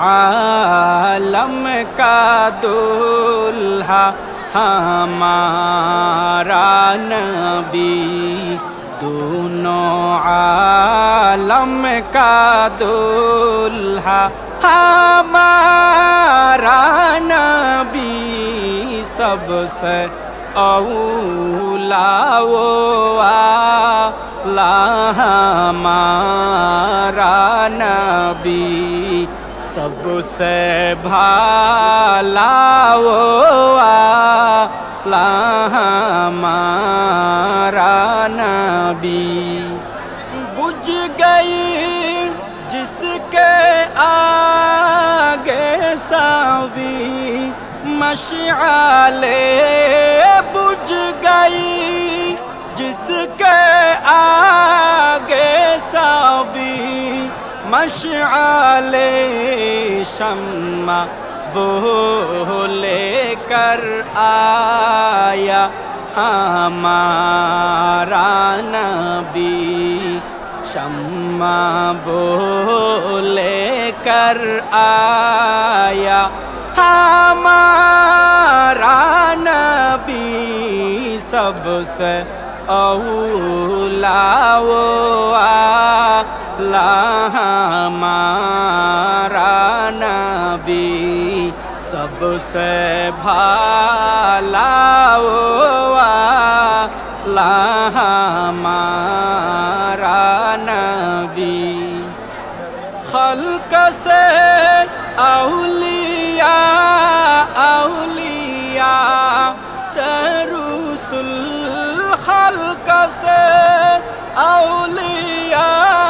عالم کا دلہا ہمارا نبی، دونوں عالم کا دلہا ہمارا نبی، سب سے اولا وہ والا ہمارا نبی۔ سب سے بھالا وہ والا ہمارا نبی۔ بجھ گئی جس کے آگے ساوی مشعلے۔ بجھ گئی جس کے آگے ساوی مشعلے۔ شمع وہ لے کر آیا ہمارا نبی شمع وہ لے کر آیا ہمارا نبی سب سے اولا وہ والا ہمارا نبی، سب سے بھالا وہ والا ہمارا نبی۔ خلق سے اولیاء اولیاء سے رسل، خلق سے اولیاء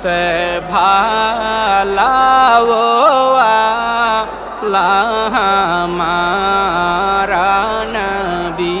সে ভালাও লাহামারা নবী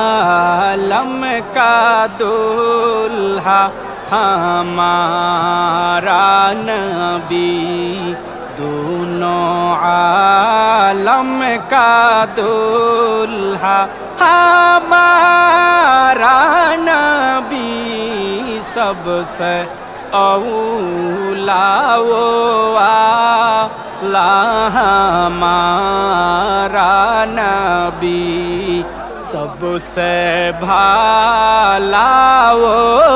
عالم کا دلہا ہمارا نبی۔ دونوں عالم کا دلہا ہمارا نبی۔ سب سے اولا وہ والا ہمارا نبی۔ سب سے بھالا وہ